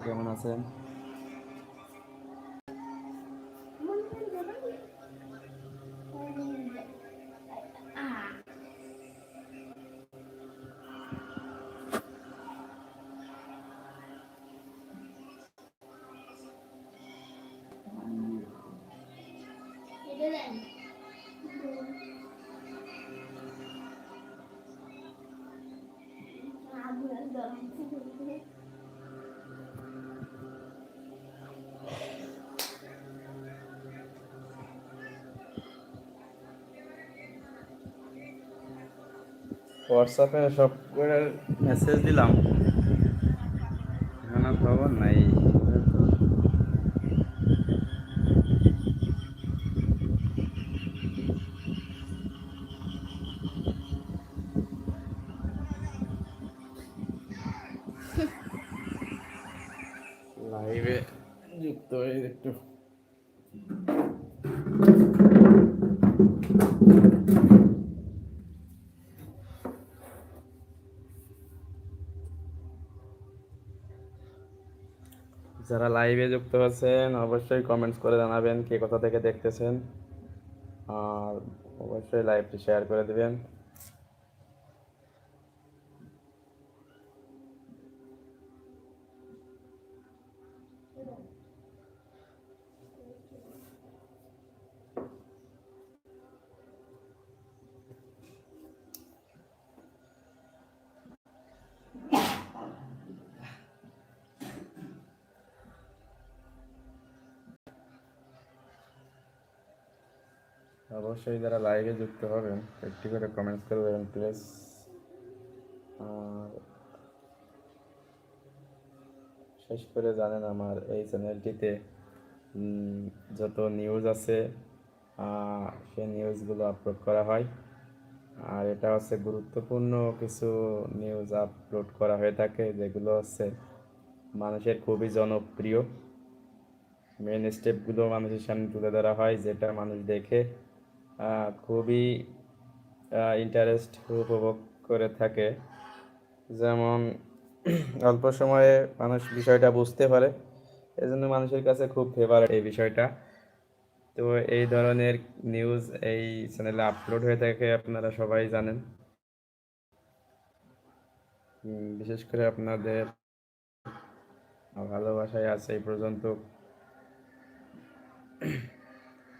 কেমন আছেন? হোয়াটসঅ্যাপে সব করে মেসেজ দিলাম। এখন খবর নাই। লাইভে যুক্ত হয়ে একটু। যারা লাইভে যুক্ত আছেন, অবশ্যই কমেন্টস করে জানাবেন কে কোথা থেকে দেখতেছেন। আর অবশ্যই লাইভটি শেয়ার করে দিবেন। অবশ্যই যারা লাইভে যুক্ত হবেন, একটি করে কমেন্টস করে দেবেন প্লিজ আর শেষ করে জানেন আমার এই চ্যানেলটিতে যত নিউজ আছে সেই নিউজগুলো আপলোড করা হয়। আর এটা হচ্ছে গুরুত্বপূর্ণ কিছু নিউজ আপলোড করা হয়ে থাকে, যেগুলো হচ্ছে মানুষের খুবই জনপ্রিয়। মেন স্টেপগুলো মানুষের সামনে তুলে ধরা হয়, যেটা মানুষ দেখে খুবই ইন্টারেস্ট উপভোগ করে থাকে। যেমন, অল্প সময়ে মানুষ বিষয়টা বুঝতে পারে। এজন্য মানুষের কাছে খুব ফেভারিট এই বিষয়টা। তো এই ধরনের নিউজ এই চ্যানেলে আপলোড হয়ে থাকে, আপনারা সবাই জানেন। বিশেষ করে আপনাদের ভালোবাসায় আছে এই পর্যন্ত।